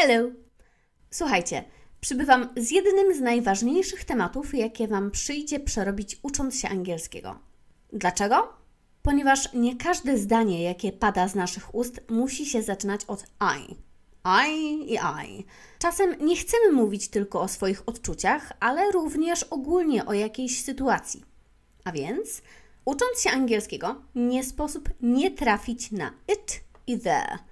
Hello! Słuchajcie, przybywam z jednym z najważniejszych tematów, jakie Wam przyjdzie przerobić ucząc się angielskiego. Dlaczego? Ponieważ nie każde zdanie, jakie pada z naszych ust, musi się zaczynać od I. I i I. Czasem nie chcemy mówić tylko o swoich odczuciach, ale również ogólnie o jakiejś sytuacji. A więc, ucząc się angielskiego, nie sposób nie trafić na it i the.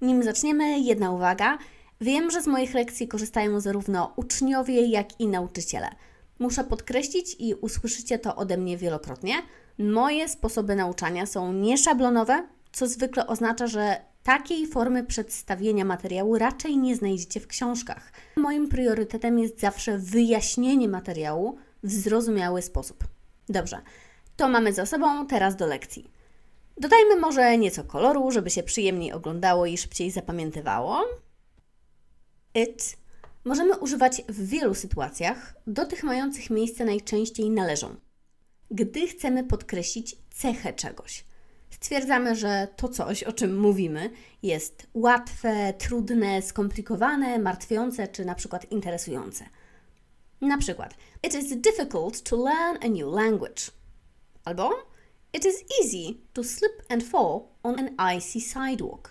Nim zaczniemy, jedna uwaga. Wiem, że z moich lekcji korzystają zarówno uczniowie, jak i nauczyciele. Muszę podkreślić i usłyszycie to ode mnie wielokrotnie. Moje sposoby nauczania są nieszablonowe, co zwykle oznacza, że takiej formy przedstawienia materiału raczej nie znajdziecie w książkach. Moim priorytetem jest zawsze wyjaśnienie materiału w zrozumiały sposób. Dobrze, to mamy za sobą, teraz do lekcji. Dodajmy może nieco koloru, żeby się przyjemniej oglądało i szybciej zapamiętywało. It możemy używać w wielu sytuacjach, do tych mających miejsce najczęściej należą. Gdy chcemy podkreślić cechę czegoś. Stwierdzamy, że to coś, o czym mówimy, jest łatwe, trudne, skomplikowane, martwiące czy na przykład interesujące. Na przykład, it is difficult to learn a new language. Albo It is easy to slip and fall on an icy sidewalk.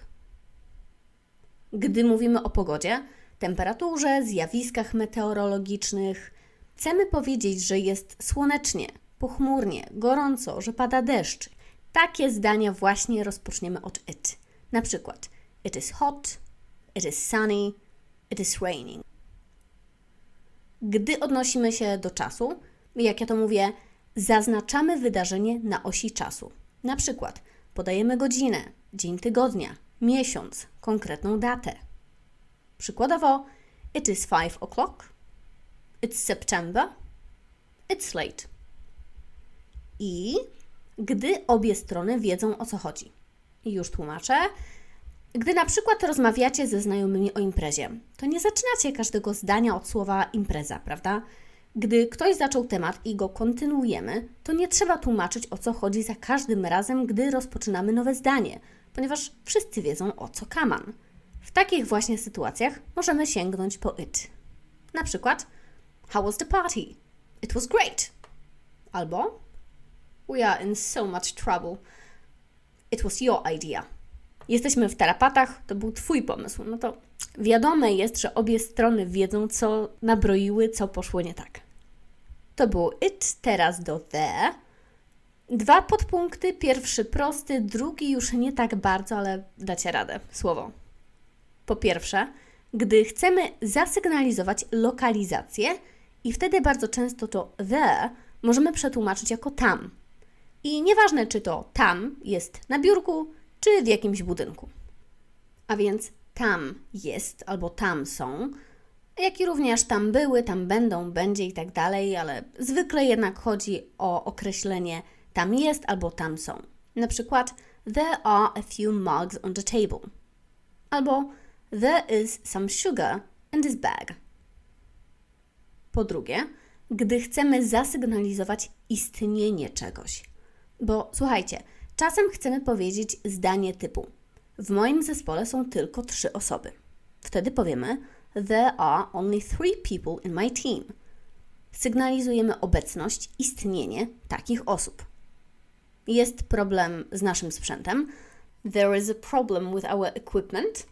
Gdy mówimy o pogodzie, temperaturze, zjawiskach meteorologicznych, chcemy powiedzieć, że jest słonecznie, pochmurnie, gorąco, że pada deszcz. Takie zdania właśnie rozpoczniemy od it. Na przykład It is hot, it is sunny, it is raining. Gdy odnosimy się do czasu, jak ja to mówię, zaznaczamy wydarzenie na osi czasu. Na przykład podajemy godzinę, dzień tygodnia, miesiąc, konkretną datę. Przykładowo, it is 5 o'clock, it's September, it's late. I gdy obie strony wiedzą o co chodzi. Już tłumaczę. Gdy na przykład rozmawiacie ze znajomymi o imprezie, to nie zaczynacie każdego zdania od słowa impreza, prawda? Gdy ktoś zaczął temat i go kontynuujemy, to nie trzeba tłumaczyć o co chodzi za każdym razem, gdy rozpoczynamy nowe zdanie, ponieważ wszyscy wiedzą o co kaman. W takich właśnie sytuacjach możemy sięgnąć po it. Na przykład, How was the party? It was great. Albo We are in so much trouble. It was your idea. Jesteśmy w tarapatach, to był Twój pomysł. No to wiadome jest, że obie strony wiedzą, co nabroiły, co poszło nie tak. To było it, teraz do the. Dwa podpunkty, pierwszy prosty, drugi już nie tak bardzo, ale dacie radę. Słowo. Po pierwsze, gdy chcemy zasygnalizować lokalizację i wtedy bardzo często to the możemy przetłumaczyć jako tam. I nieważne, czy to tam jest na biurku, czy w jakimś budynku. A więc tam jest albo tam są, jak i również tam były, tam będą, będzie i tak dalej, ale zwykle jednak chodzi o określenie tam jest albo tam są. Na przykład there are a few mugs on the table. Albo there is some sugar in this bag. Po drugie, gdy chcemy zasygnalizować istnienie czegoś. Bo słuchajcie, czasem chcemy powiedzieć zdanie typu: W moim zespole są tylko trzy osoby. Wtedy powiemy: There are only three people in my team. Sygnalizujemy obecność, istnienie takich osób. Jest problem z naszym sprzętem. There is a problem with our equipment.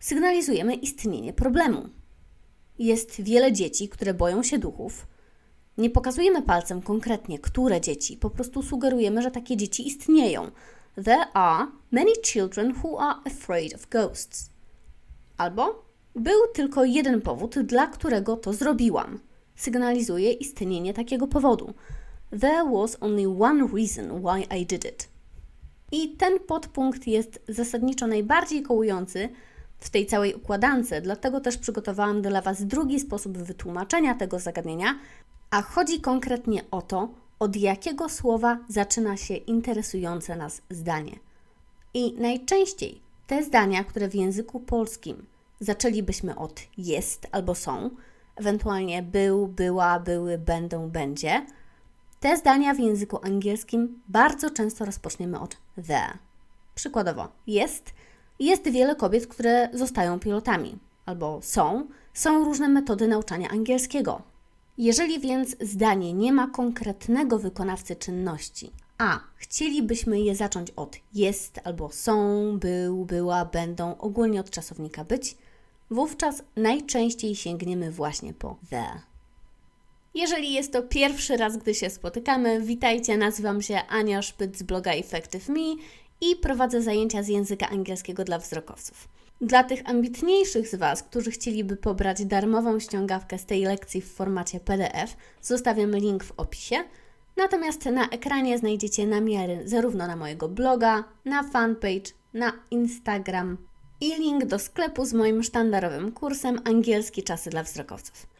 Sygnalizujemy istnienie problemu. Jest wiele dzieci, które boją się duchów. Nie pokazujemy palcem konkretnie, które dzieci, po prostu sugerujemy, że takie dzieci istnieją. There are many children who are afraid of ghosts. Albo był tylko jeden powód, dla którego to zrobiłam. Sygnalizuje istnienie takiego powodu. There was only one reason why I did it. I ten podpunkt jest zasadniczo najbardziej kołujący w tej całej układance, dlatego też przygotowałam dla Was drugi sposób wytłumaczenia tego zagadnienia, a chodzi konkretnie o to, od jakiego słowa zaczyna się interesujące nas zdanie. I najczęściej te zdania, które w języku polskim zaczęlibyśmy od jest albo są, ewentualnie był, była, były, będą, będzie, te zdania w języku angielskim bardzo często rozpoczniemy od the. Przykładowo, jest, jest wiele kobiet, które zostają pilotami. albo są, są różne metody nauczania angielskiego. Jeżeli więc zdanie nie ma konkretnego wykonawcy czynności, a chcielibyśmy je zacząć od jest albo są, był, była, będą, ogólnie od czasownika być, wówczas najczęściej sięgniemy właśnie po the. Jeżeli jest to pierwszy raz, gdy się spotykamy, witajcie, nazywam się Ania Szpyt z bloga Effective Me i prowadzę zajęcia z języka angielskiego dla wzrokowców. Dla tych ambitniejszych z Was, którzy chcieliby pobrać darmową ściągawkę z tej lekcji w formacie PDF, zostawiam link w opisie. Natomiast na ekranie znajdziecie namiary zarówno na mojego bloga, na fanpage, na Instagram i link do sklepu z moim sztandarowym kursem Angielski czasy dla wzrokowców.